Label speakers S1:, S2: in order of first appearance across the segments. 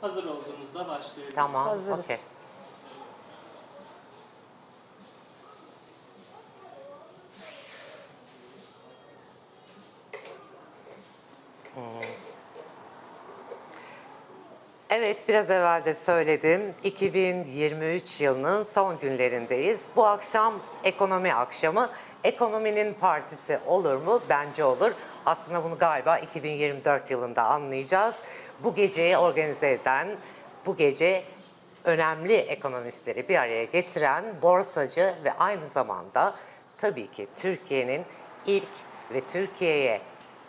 S1: Hazır olduğunuzda başlayabiliriz.
S2: Tamam,
S3: Hazırız.
S2: okey. Hmm. Evet, biraz evvel de söyledim. 2023 yılının son günlerindeyiz. Bu akşam ekonomi akşamı. Ekonominin partisi olur mu? Bence olur. Aslında bunu galiba 2024 yılında anlayacağız. Bu geceyi organize eden, bu gece önemli ekonomistleri bir araya getiren borsacı ve aynı zamanda tabii ki Türkiye'nin ilk ve Türkiye'ye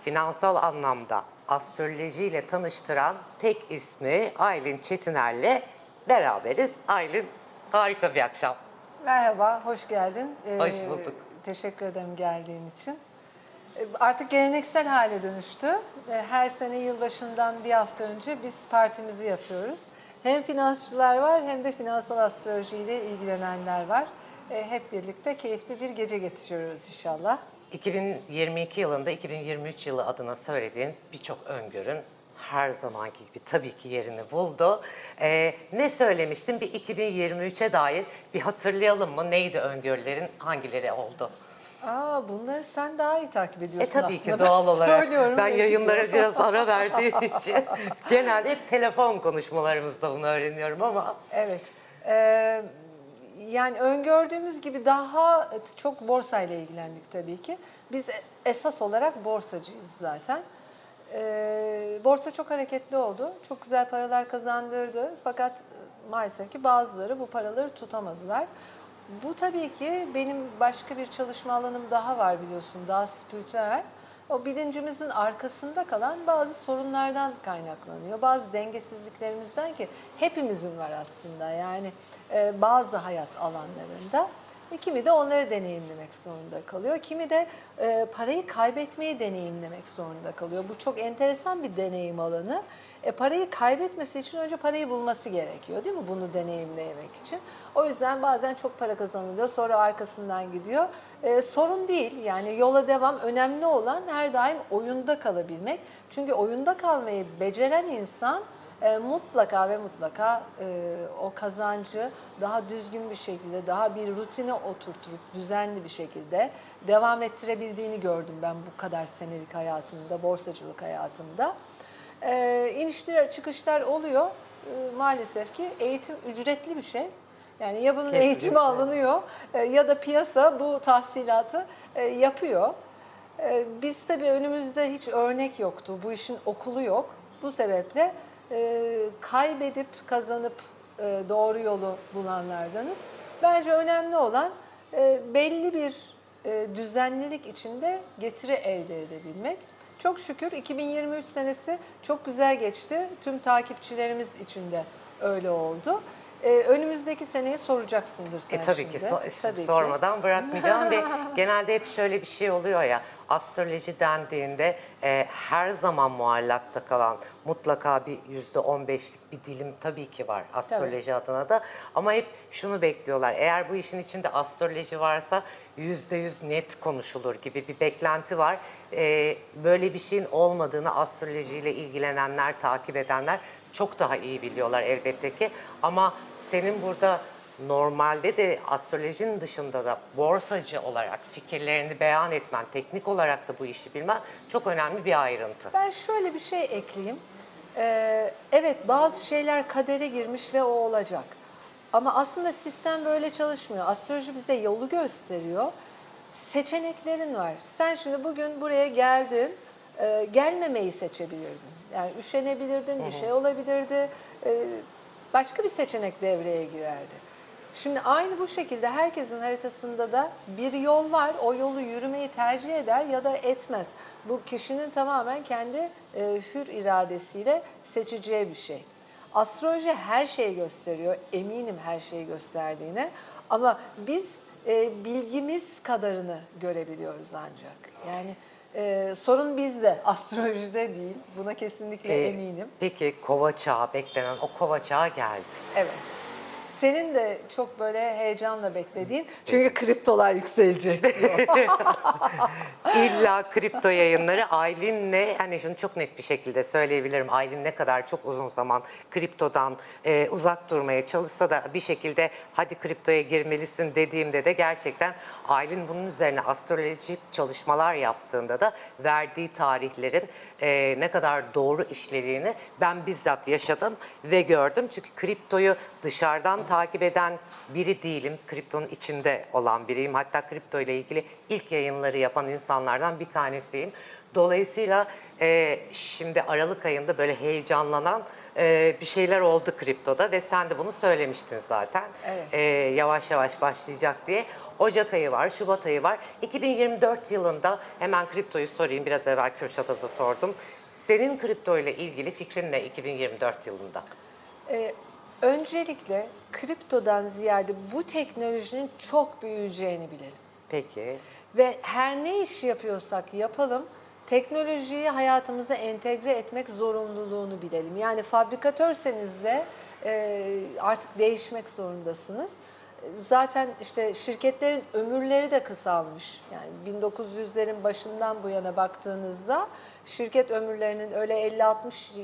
S2: finansal anlamda astrolojiyle tanıştıran tek ismi Aylin Çetiner'le beraberiz. Aylin harika bir akşam.
S3: Merhaba, hoş geldin. Ee,
S2: Hoş bulduk.
S3: Teşekkür ederim geldiğin için. Artık geleneksel hale dönüştü. Her sene yılbaşından bir hafta önce biz partimizi yapıyoruz. Hem finansçılar var hem de finansal astrolojiyle ilgilenenler var. Ee, Hep birlikte keyifli bir gece geçiriyoruz inşallah.
S2: 2022 yılında 2023 yılı adına söylediğin birçok öngörün her zamanki gibi tabii ki yerini buldu. Ee, ne söylemiştin? Bir 2023'e dair bir hatırlayalım mı? Neydi öngörülerin? Hangileri oldu?
S3: Aa, bunları sen daha iyi takip ediyorsun
S2: E tabii ki
S3: aslında.
S2: doğal
S3: Ben
S2: olarak.
S3: söylüyorum
S2: Ben
S3: ve
S2: yayınlara biraz ara verdiğim için genelde hep telefon konuşmalarımızda bunu öğreniyorum ama
S3: Evet. Ee, yani öngördüğümüz gibi daha çok borsayla ilgilendik tabii ki. Biz esas olarak borsacıyız zaten. Ee, borsa çok hareketli oldu. Çok güzel paralar kazandırdı. Fakat maalesef ki bazıları bu paraları tutamadılar. Bu tabii ki benim başka bir çalışma alanım daha var biliyorsun. Daha spiritüel. O bilincimizin arkasında kalan bazı sorunlardan kaynaklanıyor. Bazı dengesizliklerimizden ki hepimizin var aslında. Yani e, bazı hayat alanlarında. E, kimi de onları deneyimlemek zorunda kalıyor. Kimi de e, parayı kaybetmeyi deneyimlemek zorunda kalıyor. Bu çok enteresan bir deneyim alanı. E, parayı kaybetmesi için önce parayı bulması gerekiyor değil mi bunu deneyimlemek için? O yüzden bazen çok para kazanılıyor sonra arkasından gidiyor. E, sorun değil yani yola devam önemli olan her daim oyunda kalabilmek. Çünkü oyunda kalmayı beceren insan e, mutlaka ve mutlaka e, o kazancı daha düzgün bir şekilde, daha bir rutine oturtup düzenli bir şekilde devam ettirebildiğini gördüm ben bu kadar senelik hayatımda, borsacılık hayatımda. E, inişler çıkışlar oluyor. E, maalesef ki eğitim ücretli bir şey. Yani ya bunun
S2: Kesinlikle.
S3: eğitimi alınıyor e, ya da piyasa bu tahsilatı e, yapıyor. E, Biz tabii önümüzde hiç örnek yoktu. Bu işin okulu yok. Bu sebeple e, kaybedip kazanıp e, doğru yolu bulanlardanız. Bence önemli olan e, belli bir e, düzenlilik içinde getiri elde edebilmek. Çok şükür 2023 senesi çok güzel geçti. Tüm takipçilerimiz için de öyle oldu. E, önümüzdeki seneyi soracaksındır sen
S2: E tabii
S3: şimdi.
S2: ki so-
S3: Tabii ki.
S2: sormadan bırakmayacağım ve genelde hep şöyle bir şey oluyor ya astroloji dendiğinde e, her zaman muallakta kalan mutlaka bir yüzde on beşlik bir dilim tabii ki var astroloji adına da. Ama hep şunu bekliyorlar eğer bu işin içinde astroloji varsa yüzde yüz net konuşulur gibi bir beklenti var. E, böyle bir şeyin olmadığını astrolojiyle ilgilenenler, takip edenler çok daha iyi biliyorlar elbette ki. Ama senin burada normalde de astrolojinin dışında da borsacı olarak fikirlerini beyan etmen, teknik olarak da bu işi bilmen çok önemli bir ayrıntı.
S3: Ben şöyle bir şey ekleyeyim. Ee, evet bazı şeyler kadere girmiş ve o olacak. Ama aslında sistem böyle çalışmıyor. Astroloji bize yolu gösteriyor. Seçeneklerin var. Sen şimdi bugün buraya geldin, e, gelmemeyi seçebilirdin. Yani üşenebilirdin, bir şey olabilirdi. E, başka bir seçenek devreye girerdi. Şimdi aynı bu şekilde herkesin haritasında da bir yol var. O yolu yürümeyi tercih eder ya da etmez. Bu kişinin tamamen kendi e, hür iradesiyle seçeceği bir şey. Astroloji her şeyi gösteriyor. Eminim her şeyi gösterdiğine. Ama biz e, bilgimiz kadarını görebiliyoruz ancak. Yani e, sorun bizde, astrolojide değil. Buna kesinlikle
S2: Ee,
S3: eminim.
S2: Peki kova çağı beklenen o kova çağı geldi.
S3: Evet. Senin de çok böyle heyecanla beklediğin. Çünkü kriptolar yükselecek.
S2: İlla kripto yayınları Aylin'le hani şunu çok net bir şekilde söyleyebilirim. Aylin ne kadar çok uzun zaman kriptodan e, uzak durmaya çalışsa da bir şekilde hadi kriptoya girmelisin dediğimde de gerçekten Aylin bunun üzerine astrolojik çalışmalar yaptığında da verdiği tarihlerin e, ne kadar doğru işlediğini ben bizzat yaşadım ve gördüm. Çünkü kriptoyu dışarıdan takip eden biri değilim. Kriptonun içinde olan biriyim. Hatta kripto ile ilgili ilk yayınları yapan insanlardan bir tanesiyim. Dolayısıyla e, şimdi Aralık ayında böyle heyecanlanan e, bir şeyler oldu kriptoda ve sen de bunu söylemiştin zaten.
S3: Evet.
S2: E, yavaş yavaş başlayacak diye. Ocak ayı var, Şubat ayı var. 2024 yılında hemen kriptoyu sorayım. Biraz evvel Kürşat'a da sordum. Senin kripto ile ilgili fikrin ne 2024 yılında?
S3: Ee, öncelikle kriptodan ziyade bu teknolojinin çok büyüyeceğini bilelim.
S2: Peki.
S3: Ve her ne iş yapıyorsak yapalım, teknolojiyi hayatımıza entegre etmek zorunluluğunu bilelim. Yani fabrikatörseniz de e, artık değişmek zorundasınız. Zaten işte şirketlerin ömürleri de kısalmış. Yani 1900'lerin başından bu yana baktığınızda şirket ömürlerinin öyle 50-60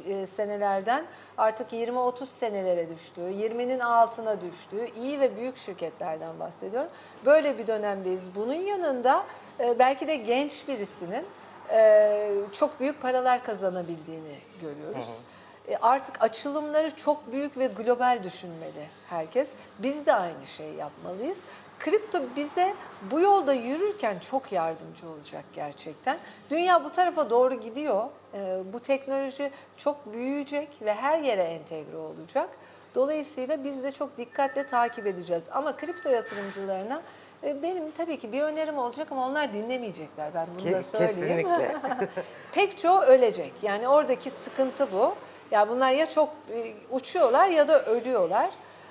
S3: e, senelerden artık 20-30 senelere düştüğü, 20'nin altına düştüğü iyi ve büyük şirketlerden bahsediyorum. Böyle bir dönemdeyiz. Bunun yanında e, belki de genç birisinin e, çok büyük paralar kazanabildiğini görüyoruz. E, Artık açılımları çok büyük ve global düşünmeli herkes. Biz de aynı şeyi yapmalıyız. Kripto bize bu yolda yürürken çok yardımcı olacak gerçekten. Dünya bu tarafa doğru gidiyor. E, Bu teknoloji çok büyüyecek ve her yere entegre olacak. Dolayısıyla biz de çok dikkatle takip edeceğiz. Ama kripto yatırımcılarına e, benim tabii ki bir önerim olacak ama onlar dinlemeyecekler. Ben bunu da
S2: Ke-
S3: söyleyeyim.
S2: kesinlikle.
S3: Pek çoğu ölecek. Yani oradaki sıkıntı bu. Ya bunlar ya çok e, uçuyorlar ya da ölüyorlar.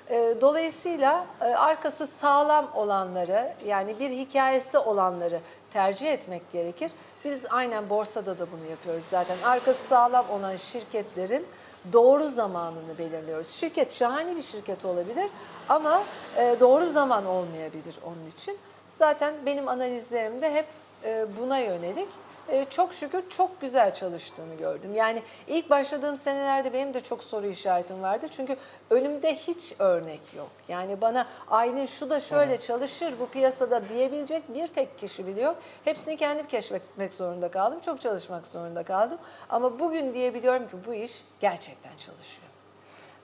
S3: E, Dolayısıyla e, arkası sağlam olanları yani bir hikayesi olanları tercih etmek gerekir. Biz aynen borsada da bunu yapıyoruz zaten. Arkası sağlam olan şirketlerin doğru zamanını belirliyoruz. Şirket şahane bir şirket olabilir ama doğru zaman olmayabilir onun için. Zaten benim analizlerimde hep buna yönelik. E, çok şükür çok güzel çalıştığını gördüm. Yani ilk başladığım senelerde benim de çok soru işaretim vardı. Çünkü önümde hiç örnek yok. Yani bana aynı şu da şöyle çalışır bu piyasada diyebilecek bir tek kişi biliyor. Hepsini kendim keşfetmek zorunda kaldım. Çok çalışmak zorunda kaldım. Ama bugün diyebiliyorum ki bu iş gerçekten çalışıyor.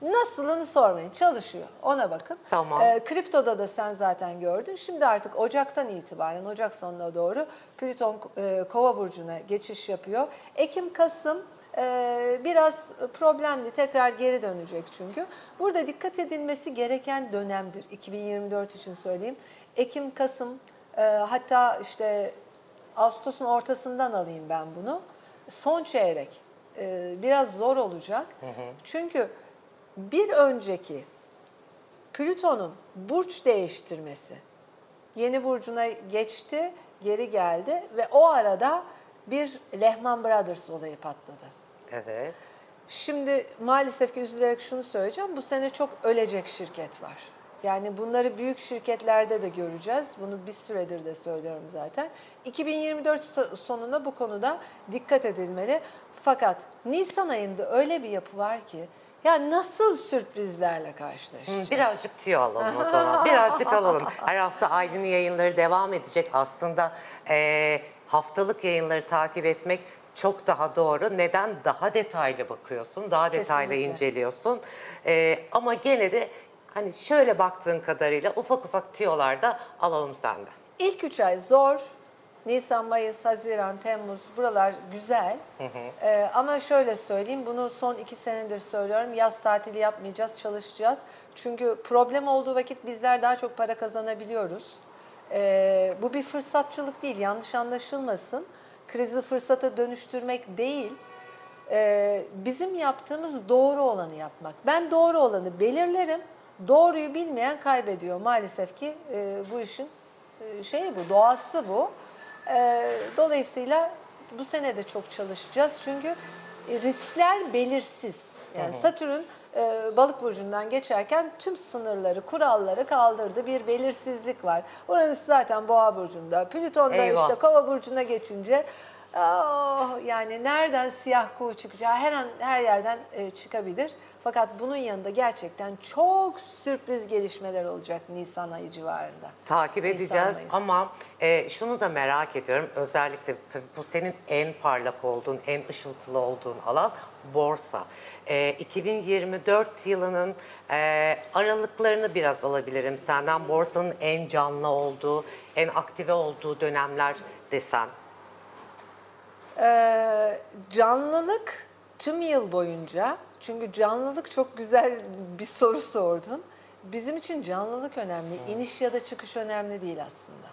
S3: Nasılını sormayın. Çalışıyor. Ona bakın.
S2: Tamam.
S3: Ee, kriptoda da sen zaten gördün. Şimdi artık Ocak'tan itibaren, Ocak sonuna doğru Plüton e, Kova burcuna geçiş yapıyor. Ekim, Kasım e, biraz problemli. Tekrar geri dönecek çünkü. Burada dikkat edilmesi gereken dönemdir. 2024 için söyleyeyim. Ekim, Kasım e, hatta işte Ağustos'un ortasından alayım ben bunu. Son çeyrek e, biraz zor olacak. Çünkü bir önceki Plüton'un burç değiştirmesi yeni burcuna geçti, geri geldi ve o arada bir Lehman Brothers olayı patladı.
S2: Evet.
S3: Şimdi maalesef ki üzülerek şunu söyleyeceğim. Bu sene çok ölecek şirket var. Yani bunları büyük şirketlerde de göreceğiz. Bunu bir süredir de söylüyorum zaten. 2024 so- sonuna bu konuda dikkat edilmeli. Fakat Nisan ayında öyle bir yapı var ki ya nasıl sürprizlerle karşılaşacağız?
S2: Birazcık tiyo alalım o zaman. Birazcık alalım. Her hafta Aylin'in yayınları devam edecek. Aslında eee, haftalık yayınları takip etmek çok daha doğru. Neden? Daha detaylı bakıyorsun, daha detaylı
S3: Kesinlikle.
S2: inceliyorsun. Eee, ama gene de hani şöyle baktığın kadarıyla ufak ufak tiyolar da alalım senden.
S3: İlk üç ay zor. Nisan, Mayıs, Haziran, Temmuz buralar güzel. Ee, ama şöyle söyleyeyim bunu son iki senedir söylüyorum. Yaz tatili yapmayacağız, çalışacağız. Çünkü problem olduğu vakit bizler daha çok para kazanabiliyoruz. Ee, bu bir fırsatçılık değil, yanlış anlaşılmasın. Krizi fırsata dönüştürmek değil. Ee, bizim yaptığımız doğru olanı yapmak. Ben doğru olanı belirlerim. Doğruyu bilmeyen kaybediyor. Maalesef ki e, bu işin e, şeyi bu, doğası bu. E, dolayısıyla bu sene de çok çalışacağız. Çünkü e, riskler belirsiz. Yani Satürn e, balık burcundan geçerken tüm sınırları, kuralları kaldırdı. Bir belirsizlik var. Uranüs zaten boğa burcunda. Plüton da
S2: Eyvah.
S3: işte kova burcuna geçince ah, yani nereden siyah kuğu çıkacağı her an her yerden e, çıkabilir. Fakat bunun yanında gerçekten çok sürpriz gelişmeler olacak Nisan ayı civarında.
S2: Takip
S3: Nisan
S2: edeceğiz
S3: Mayıs.
S2: ama e, şunu da merak ediyorum. Özellikle tabii bu senin en parlak olduğun, en ışıltılı olduğun alan borsa. E, 2024 yılının e, aralıklarını biraz alabilirim senden. Borsanın en canlı olduğu, en aktive olduğu dönemler desem.
S3: Ee, canlılık tüm yıl boyunca çünkü canlılık çok güzel bir soru sordun. Bizim için canlılık önemli. İniş ya da çıkış önemli değil aslında.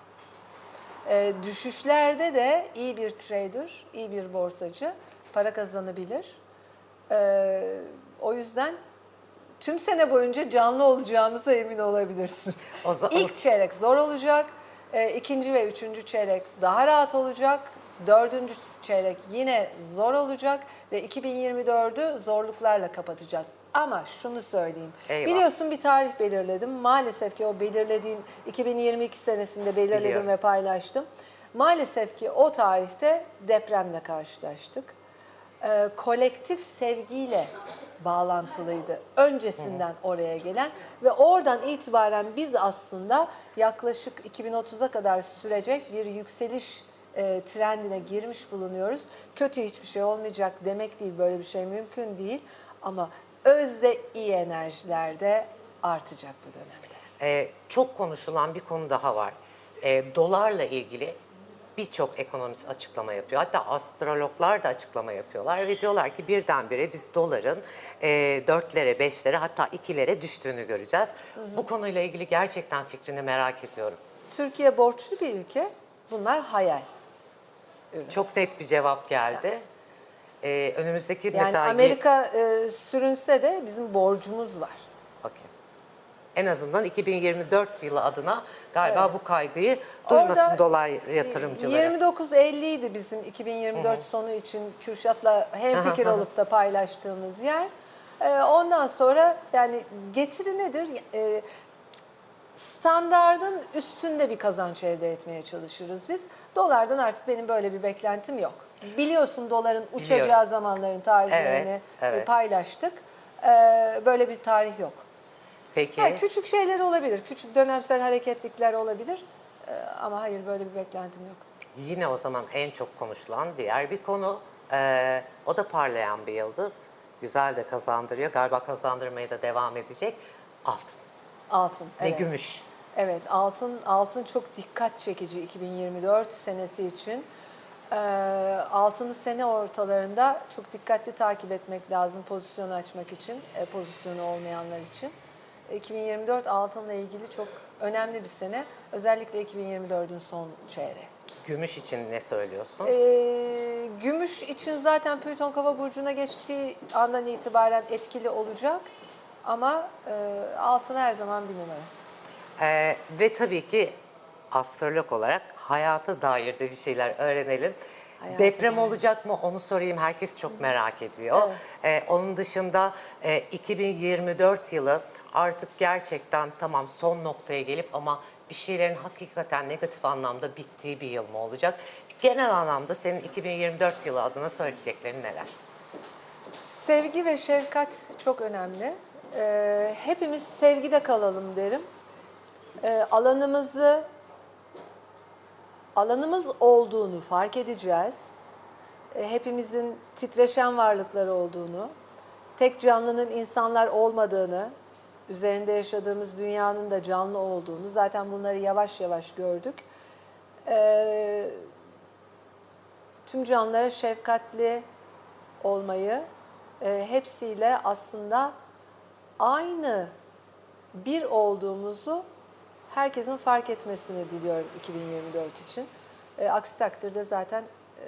S3: Ee, düşüşlerde de iyi bir trader, iyi bir borsacı para kazanabilir. Ee, o yüzden tüm sene boyunca canlı olacağımıza emin olabilirsin.
S2: O zaman-
S3: İlk çeyrek zor olacak. Ee, ikinci ve üçüncü çeyrek daha rahat olacak. Dördüncü çeyrek yine zor olacak ve 2024'ü zorluklarla kapatacağız. Ama şunu söyleyeyim.
S2: Eyvah.
S3: Biliyorsun bir tarih belirledim. Maalesef ki o belirlediğim 2022 senesinde belirledim
S2: Biliyorum.
S3: ve paylaştım. Maalesef ki o tarihte depremle karşılaştık. Ee, kolektif sevgiyle bağlantılıydı. Öncesinden oraya gelen ve oradan itibaren biz aslında yaklaşık 2030'a kadar sürecek bir yükseliş e, trendine girmiş bulunuyoruz. Kötü hiçbir şey olmayacak demek değil, böyle bir şey mümkün değil. Ama özde iyi enerjilerde artacak bu dönemde.
S2: Ee, çok konuşulan bir konu daha var. Ee, dolarla ilgili birçok ekonomist açıklama yapıyor. Hatta astrologlar da açıklama yapıyorlar ve diyorlar ki birdenbire biz doların e, dörtlere, beşlere hatta ikilere düştüğünü göreceğiz. Bu konuyla ilgili gerçekten fikrini merak ediyorum.
S3: Türkiye borçlu bir ülke. Bunlar hayal.
S2: Çok net bir cevap geldi. Ee, önümüzdeki
S3: Yani
S2: mesela...
S3: Amerika e, sürünse de bizim borcumuz var.
S2: Okey. En azından 2024 yılı adına galiba
S3: Evet.
S2: bu kaygıyı duymasın
S3: Orada
S2: dolar yatırımcıları.
S3: 29.50 idi bizim 2024 sonu için Kürşat'la hemfikir olup da paylaştığımız yer. Ee, Ondan sonra yani getiri nedir? Standardın üstünde bir kazanç elde etmeye çalışırız biz. Dolardan artık benim böyle bir beklentim yok. Biliyorsun doların uçacağı
S2: Biliyorum.
S3: zamanların tarihlerini
S2: Evet, evet.
S3: paylaştık. Ee, Böyle bir tarih yok.
S2: Peki.
S3: Ha, küçük şeyler olabilir, küçük dönemsel hareketlikler olabilir. Ee, Ama hayır böyle bir beklentim yok.
S2: Yine o zaman en çok konuşulan diğer bir konu. Ee, o da parlayan bir yıldız. Güzel de kazandırıyor. Galiba kazandırmaya da devam edecek. Altın
S3: Altın.
S2: ve
S3: evet.
S2: gümüş.
S3: Evet, altın altın çok dikkat çekici 2024 senesi için. Ee, altını sene ortalarında çok dikkatli takip etmek lazım pozisyon açmak için, e, pozisyonu olmayanlar için. 2024 altınla ilgili çok önemli bir sene. Özellikle 2024'ün son çeyreği.
S2: Gümüş için ne söylüyorsun?
S3: Ee, gümüş için zaten Plüton Kova burcuna geçtiği andan itibaren etkili olacak. Ama e, altın her zaman bir numara.
S2: Ee, ve tabii ki astrolog olarak hayata dair de bir şeyler öğrenelim.
S3: Hayata
S2: Deprem
S3: dair.
S2: olacak mı onu sorayım. Herkes çok merak ediyor. Ee, onun dışında e, 2024 yılı artık gerçekten tamam son noktaya gelip ama bir şeylerin hakikaten negatif anlamda bittiği bir yıl mı olacak? Genel anlamda senin 2024 yılı adına söyleyeceklerin neler?
S3: Sevgi ve şefkat çok önemli. Ee, hepimiz sevgide kalalım derim. Ee, alanımızı, alanımız olduğunu fark edeceğiz. Ee, hepimizin titreşen varlıkları olduğunu, tek canlının insanlar olmadığını, üzerinde yaşadığımız dünyanın da canlı olduğunu, zaten bunları yavaş yavaş gördük. Ee, tüm canlılara şefkatli olmayı, e, hepsiyle aslında aynı bir olduğumuzu herkesin fark etmesini diliyorum 2024 için. E, aksi takdirde zaten e,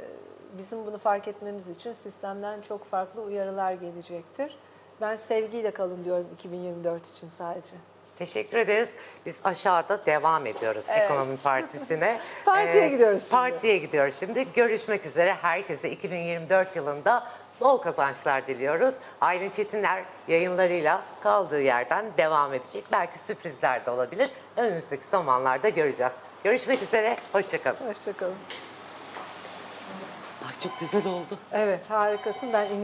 S3: bizim bunu fark etmemiz için sistemden çok farklı uyarılar gelecektir. Ben sevgiyle kalın diyorum 2024 için sadece.
S2: Teşekkür ederiz. Biz aşağıda devam ediyoruz
S3: Evet.
S2: Ekonomi Partisi'ne.
S3: Partiye
S2: Ee,
S3: gidiyoruz şimdi.
S2: Partiye gidiyoruz şimdi. Görüşmek üzere. Herkese 2024 yılında bol kazançlar diliyoruz. Aylin Çetinler yayınlarıyla kaldığı yerden devam edecek. Belki sürprizler de olabilir. Önümüzdeki zamanlarda göreceğiz. Görüşmek üzere, hoşçakalın.
S3: Hoşçakalın.
S2: Ay çok güzel oldu.
S3: Evet harikasın. Ben ineyim.